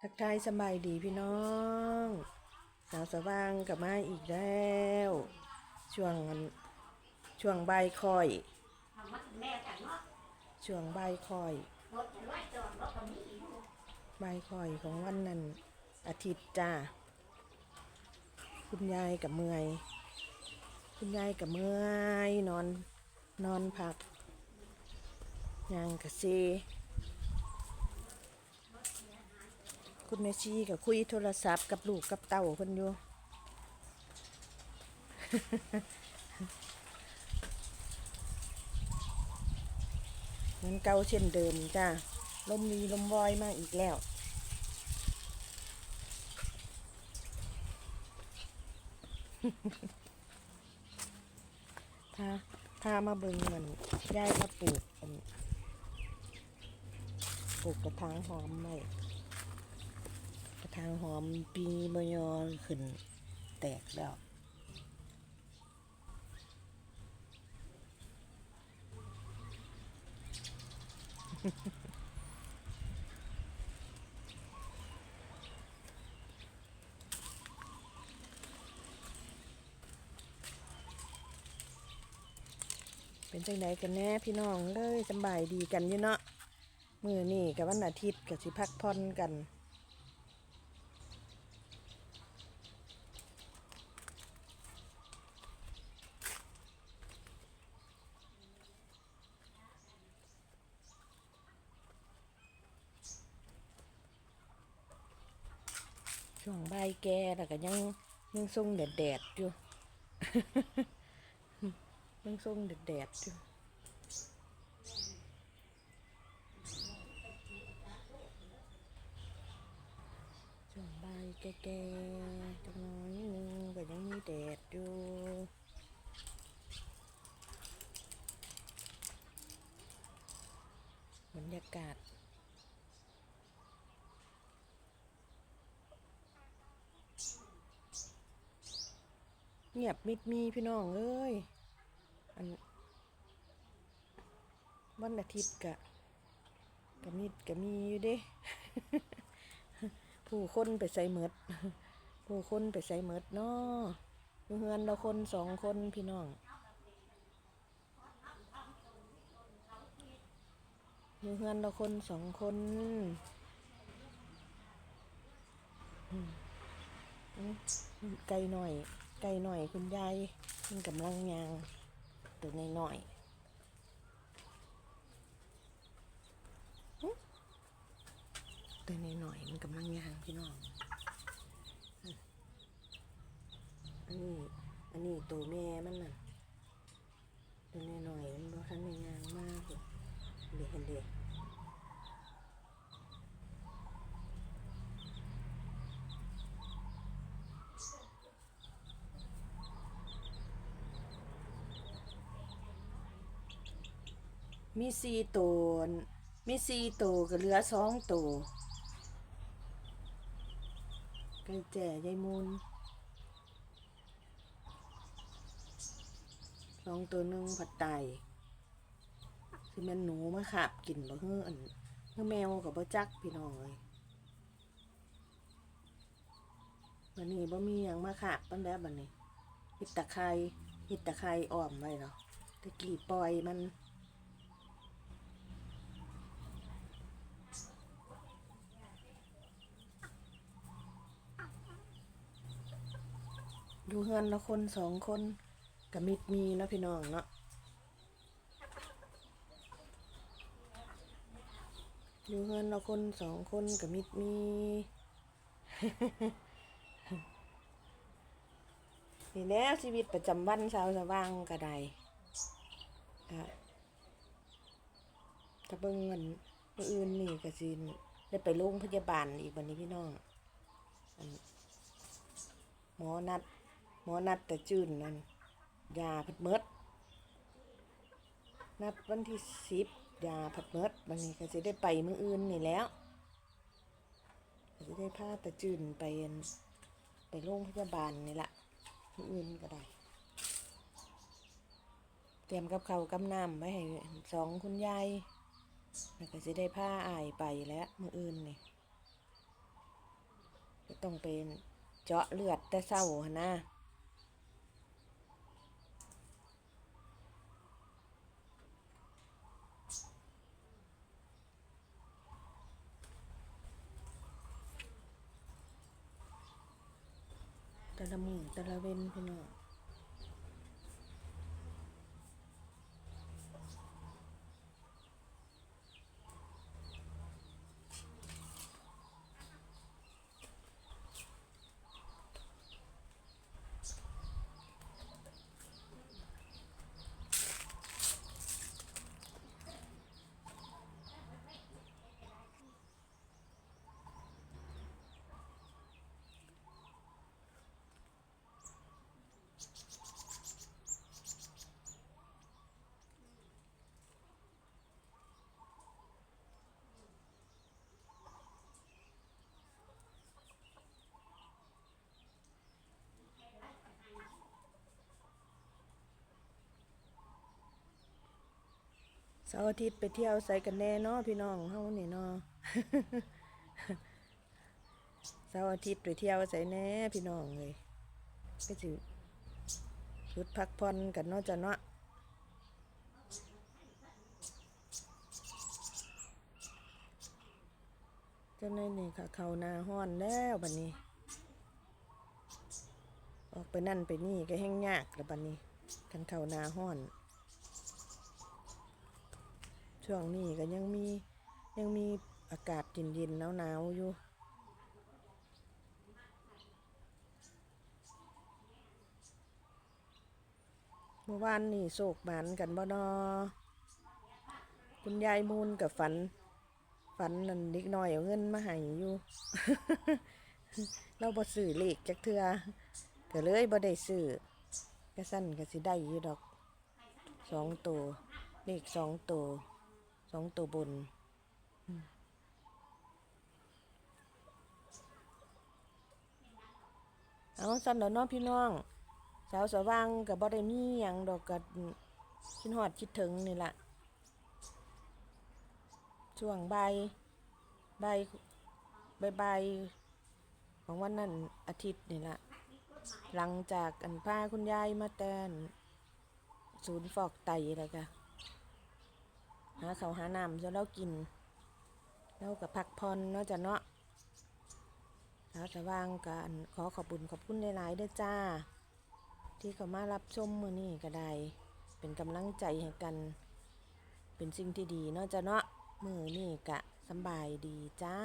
ทักทายสบายดีพี่น้อง สาวสว่างกลับมาอีกแล้ว ช่วงช่วงใบคอย ช่วงใบคอยใบคอยของวันนั้น อาทิตย์จ้า คุณยายกับเมื่อย คุณยายกับเมื่อยนอนนอนพักยางกะเซ คุณแม่ชีกับคุยโทรศัพท์กับลูกกับเต่าเพิ่นอยู่เหมือนเก่าเช่นเดิมจ้าลมมีลมวอยมากอีกแล้วพาพามาเบิ่งเหมือนยายมาปลูกปลูกกระถางหอมไว้กระถาง หอมปีมยอขึ้น แตกแล้วเป็นจังไดกันแน่พี่น้องเลยสบายดีกันอยู่เนาะมือนี่กับวันอาทิตย์กับสิพักผ่อนกัน ช่วงใบแก่แล้วก็ยังยังทรงแดดแดดอยู่ยังทรงแดดแดดอยู่ช่วงใบายแก่ๆจังน้อยนึงก็ยังมีแดดอยู่บรรยากาศ เงียบมิดมีพี่น้องเอ้ยอันวันอาทิตย์กะกะมิดกะมีอยู่เด้ ผู้คนไปใส่เมดผู้คนไปใส่เมดเนาะเฮือนเราคนสองคนพี่น้องอยู่เฮือนเราคนสองคนไกลหน่อย ไก่หน่อยคุณยายมันกำลังยางตัวน้อยหน่อยตัวน้อยหน่อยมันกำลังยางพี่น้อง อันนี้ อันนี้ตัวแม่มันน่ะตัวน้อยหน่อยๆมันบ่ทันได้ยางมากเลยเด็กเห็นเด็ก มีสี่ตัวมีสี่ตัวก็เหลือสองตัวไก่แจ่ยายมูลสองตัวหนึ่งผัดไตที่มันหนูมาขาบกินบ่เฮืออันเฮือแมวกับบ่จักพี่น้องเลยวันนี้บ่มีหยังมาขาบตั้งแต่บัดนี้เฮ็ดตะไคร้เฮ็ดตะไคร้อ้อมไว้เนาะตะกี้ปล่อยมัน อยู่เฮือนละคนสองคนกับมิดมีเนาะพี่น้องเนาะอยู่เฮือนละคนสองคนกับมิดมีนี่แหล้วชีวิตประจำวันชาวสว่างกระไดถ้าเบิ่งเงินอื่นนี่ก็สิได้ไปโรงพยาบาลอีกวันนี้พี่น้องอหมอนัด หมอนัดแต่จืนนั่นยาผัดเมดนัดวันที่สิบยาผัดเมดวันนี้ก็จะได้ไปมืออื่นนี่แล้วก็จะได้พาแต่จืนไปไปโรงพยาบาลนี่ละมืออื่นก็ได้ เตรียมกับเขากับน้ำไว้ให้สองคุณยายแล้วก็จะได้ผ้าอายไปแล้วมืออื่นนี่ต้องไปเจาะเลือดแต่เศร้าหั้นนะ ละมือแต่ละเว้นพี่น้องาร์อาทิตย์ไปเที่ยวใส่กันแน่เนาะพี่น้องเฮานี่เนาะเสาร์อาทิตย์ไปเที่ยวใส่แน่พี่น้องเลยก็สิหยุดพักผ่อนกันเนาะจ้ะเนาะเจ้าในนี่ค่ะเขานาห้อนแล้วบัดนี้ ออกไปนั่นไปนี่ก็แห้งยากแล้วบัดนี้กันเขานาห้อน ช่วงนี้ก็ยังมียังมีอากาศเย็นๆหนาวๆอยู่เมื่อวานนี่โศกหมันกันบ่นอ คุณยายมูลกับฝัน ฝันนั่นเด็กน้อยเอาเงินมาให้อยู่ เราบ่ซื้อเลขจักเทือก็เลยบ่ได้ซื้อกระสั้นก็สิได้อยู่ดอกสองตัวเลขสองตัว องตัวบน เอาสั่นเดี๋ยวน้องพี่น้อง สาวสว่างกับบ่ได้มีหยังดอกกับคิดฮอดคิดถึงนี่แหละช่วงใบ่ายบ่ายบ่ายบ่ายของวันนั้นอาทิตย์นี่แหละหลังจากอันพาคุณยายมาแตนศูนย์ฟอกไตแล้วก็ หาเขาหาน้ำจนเรากินแล้วกับพักผ่อนเนาะจ้ะเนาะสาวสว่างกันขอขอบบุญขอบคุณหลายๆเด้อจ้า ที่เขามารับชมมือนี่ก็ได้ เป็นกำลังใจให้กัน เป็นสิ่งที่ดีเนาะจ้ะเนาะมือนี่กะสบายดีจ้า